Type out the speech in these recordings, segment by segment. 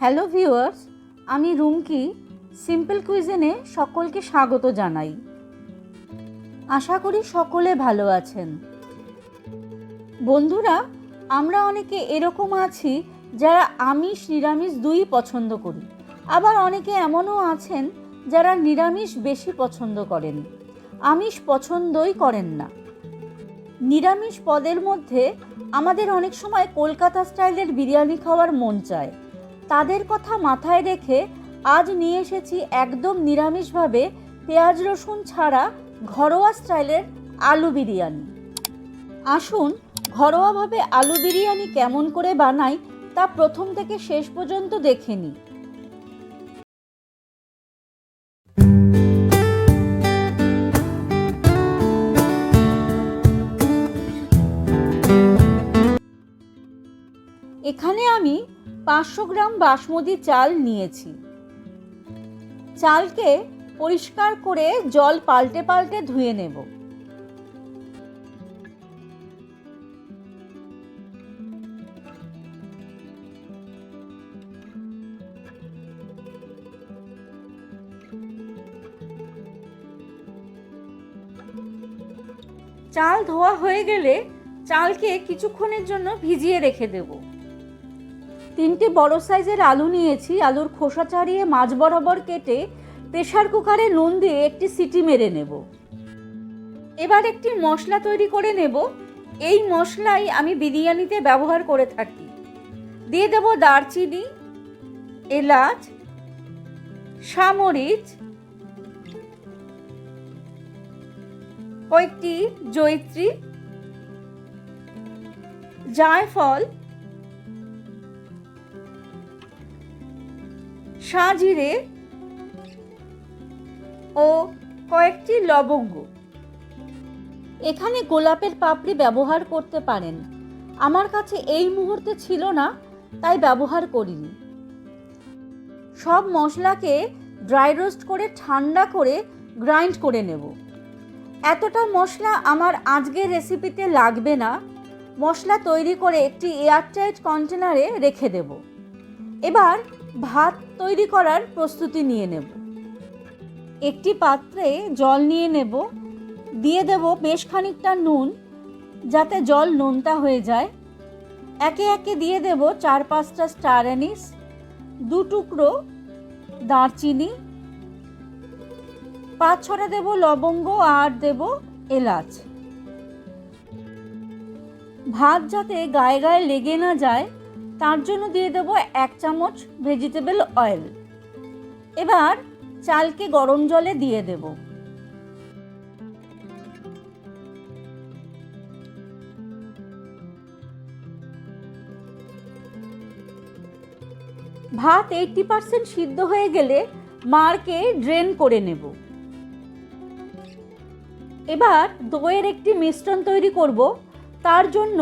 Hello viewers, আমি Rumki, simple কুইজেনে সকলকে স্বাগত জানাই। আশা করি সকলে ভালো আছেন। বন্ধুরা, আমরা অনেকে এরকম আছি যারা আমিষ, নিরামিষ দুই পছন্দ করি। আবার অনেকে এমনও আছেন যারা নিরামিষ বেশি পছন্দ করেন। আমিষ পছন্দই করেন না। নিরামিষ পদের মধ্যে আমাদের অনেক সময় কলকাতা স্টাইলের বিরিয়ানি খাওয়ার মন চায়। তাদের কথা মাথায় রেখে আজ নিয়ে এসেছি একদম নিরামিষভাবে পেঁয়াজ রসুন ছাড়া ঘরোয়া স্টাইলের আলু বিরিয়ানি। আসুন, ঘরোয়াভাবে আলু বিরিয়ানি কেমন করে বানাই তা প্রথম থেকে শেষ পর্যন্ত দেখে নিই। পাঁচশো গ্রাম বাসমতি চাল নিয়েছি। চালকে পরিষ্কার করে জল পাল্টে পাল্টে ধুয়ে নেব। চাল ধোয়া হয়ে গেলে চালকে কিছুক্ষণের জন্য ভিজিয়ে রেখে দেবো। তিনটে বড় সাইজের আলু নিয়েছি। আলুর খোসা ছাড়িয়ে মাছ বরাবর কেটে প্রেশার কুকারে নুন দিয়ে একটি সিটি মেরে নেব। এবার একটি মশলা তৈরি করে নেব। এই মশলাই আমি বিরিয়ানিতে ব্যবহার করে থাকি। দিয়ে দেব দারচিনি, এলাচ সামরিচ কয়েকটি জৈত্রী জায়ফল সাজিরে ও কয়েকটি লবঙ্গ। এখানে গোলাপের পাপড়ি ব্যবহার করতে পারেন। আমার কাছে এই মুহূর্তে ছিল না, তাই ব্যবহার করিনি। সব মশলাকে ড্রাই রোস্ট করে ঠান্ডা করে গ্রাইন্ড করে নেব। এতটা মশলা আমার আজকের রেসিপিতে লাগবে না। মশলা তৈরি করে একটি এয়ারটাইট কন্টেনারে রেখে দেব। এবার ভাত তৈরি করার প্রস্তুতি নিয়ে নেব। একটি পাত্রে জল নিয়ে নেব। দিয়ে দেব বেশ খানিকটা নুন, যাতে জল নোনতা হয়ে যায়। একে একে দিয়ে দেব চার পাঁচটা স্টার অ্যানিস, দু টুকরো দারচিনি, পাঁচ ছটা দেব লবঙ্গ আর দেব এলাচ। ভাত যাতে গায়ে গায়ে লেগে না যায় তার জন্য দিয়ে দেবো এক চামচ ভেজিটেবল অয়েল এবার চালকে গরম জলে দিয়ে দেব। ভাত এইটটি পার্সেন্ট সিদ্ধ হয়ে গেলে মারকে ড্রেন করে নেব। এবার দইয়ের একটি মিশ্রণ তৈরি করব। তার জন্য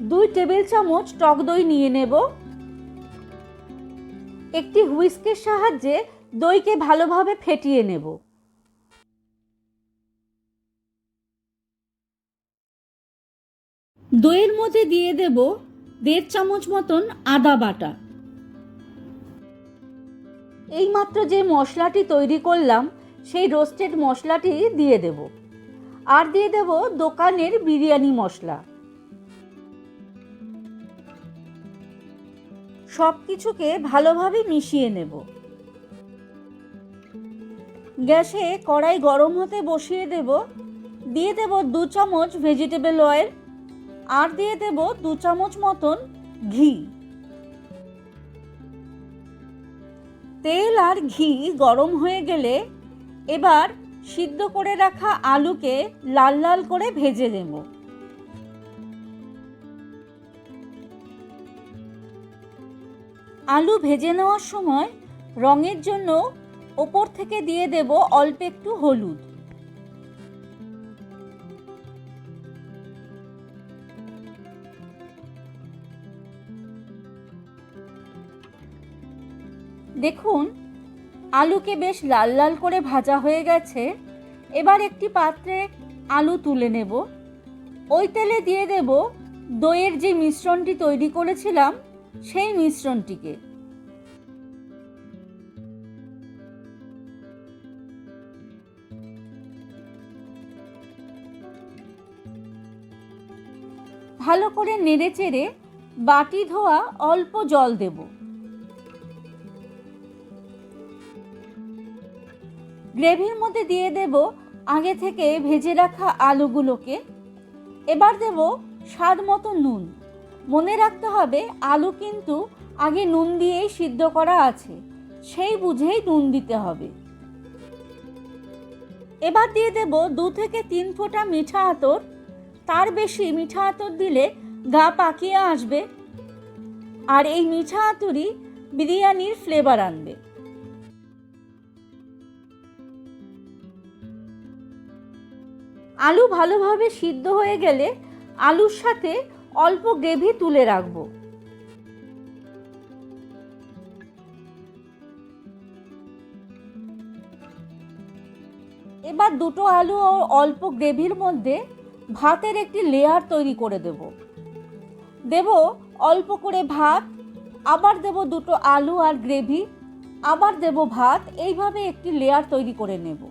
দুই টেবিল চামচ টক দই নিয়ে নেব। একটি হুইস্কের সাহায্যে দইকে ভালোভাবে ফেটিয়ে নেব। দইয়ের মধ্যে দিয়ে দেব দেড় চামচ মতন আদা বাটা। এইমাত্র যে মশলাটি তৈরি করলাম, সেই রোস্টেড মশলাটি দিয়ে দেব। আর দিয়ে দেব দোকানের বিরিয়ানি মশলা। সব কিছুকে ভালোভাবে মিশিয়ে নেব। গ্যাসে কড়াই গরম হতে বসিয়ে দেব। দিয়ে দেব দু চামচ ভেজিটেবল অয়েল আর দিয়ে দেব দু চামচ মতন ঘি। তেল আর ঘি গরম হয়ে গেলে এবার সিদ্ধ করে রাখা আলুকে লাল লাল করে ভেজে দেব আলু ভেজে নেওয়ার সময় রঙের জন্য ওপর থেকে দিয়ে দেব অল্প একটু হলুদ। দেখুন, আলুকে বেশ লাল লাল করে ভাজা হয়ে গেছে। এবার একটি পাত্রে আলু তুলে নেব। ওই তেলে দিয়ে দেব দইয়ের যে মিশ্রণটি তৈরি করেছিলাম সেই মিশ্রণটিকে। ভালো করে নেড়ে চেড়ে বাটি ধোয়া অল্প জল দেব। গ্রেভির মধ্যে দিয়ে দেব আগে থেকে ভেজে রাখা আলুগুলোকে। এবার দেব স্বাদ মতো নুন। মনে রাখতে হবে, আলু কিন্তু আগে নুন দিয়েই সিদ্ধ করা আছে, সেই বুঝেই নুন দিতে হবে। এবার দিয়ে দেব দু থেকে তিন ফোঁটা মিঠা আতর, তার বেশি মিঠা আতর দিলে গা পাকিয়ে আসবে আর এই মিঠা আতরই বিরিয়ানির ফ্লেভার আনবে। আলু ভালোভাবে সিদ্ধ হয়ে গেলে আলুর সাথে অল্প গ্রেভি তুলে রাখব। এবার দুটো আলু ও অল্প গ্রেভির মধ্যে ভাতের একটি লেয়ার তৈরি করে দেব। দেব অল্প করে ভাত, আবার দেব দুটো আলু আর গ্রেভি, আবার দেব ভাত, এইভাবে একটি লেয়ার তৈরি করে নেব।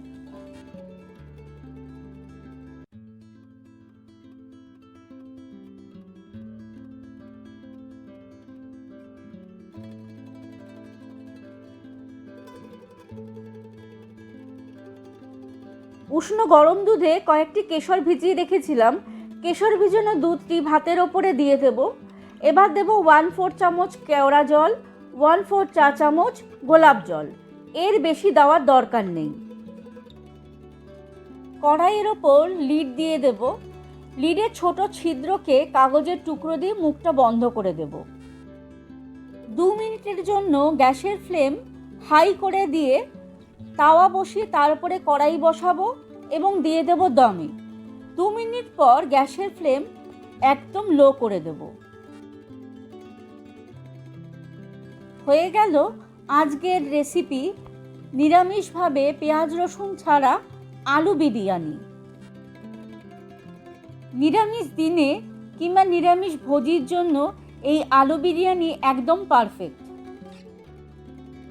উষ্ণ গরম দুধে কয়েকটি কেশর ভিজিয়ে রেখেছিলাম। কেশর ভিজানো দুধটি ভাতের ওপরে দিয়ে দেব। এবার দেব ওয়ান ফোর চামচ কেওড়া জল ওয়ান ফোর চা চামচ গোলাপ জল। এর বেশি দেওয়ার দরকার নেই। কড়াইয়ের ওপর লিড দিয়ে দেব। লিডের ছোট ছিদ্রকে কাগজের টুকরো দিয়ে মুখটা বন্ধ করে দেব। দু মিনিটের জন্য গ্যাসের ফ্লেম হাই করে দিয়ে তাওয়া বসিয়ে তার উপরে কড়াই বসাবো এবং দিয়ে দেব দমে। দু মিনিট পর গ্যাসের ফ্লেম একদম লো করে দেব। হয়ে গেল আজকের রেসিপি। নিরামিষভাবে পেঁয়াজ রসুন ছাড়া আলু বিরিয়ানি। নিরামিষ দিনে কিংবা নিরামিষ ভোজির জন্য এই আলু বিরিয়ানি একদম পারফেক্ট।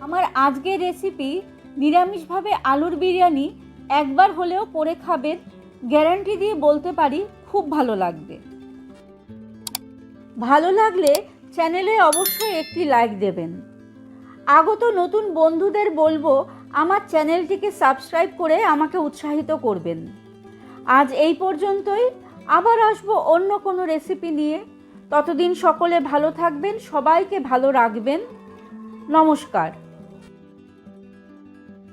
আমার আজকের রেসিপি নিরামিষভাবে আলুর বিরিয়ানি একবার হলেও করে খাবেন, গ্যারান্টি দিয়ে বলতে পারি খুব ভালো লাগবে। ভালো লাগলে চ্যানেলে অবশ্যই একটি লাইক দেবেন। আগত নতুন বন্ধুদের বলব, আমার চ্যানেলটিকে সাবস্ক্রাইব করে আমাকে উৎসাহিত করবেন। আজ এই পর্যন্তই, আবার আসব অন্য কোনো রেসিপি নিয়ে। ততদিন সকলে ভালো থাকবেন, সবাইকে ভালো রাখবেন। নমস্কার।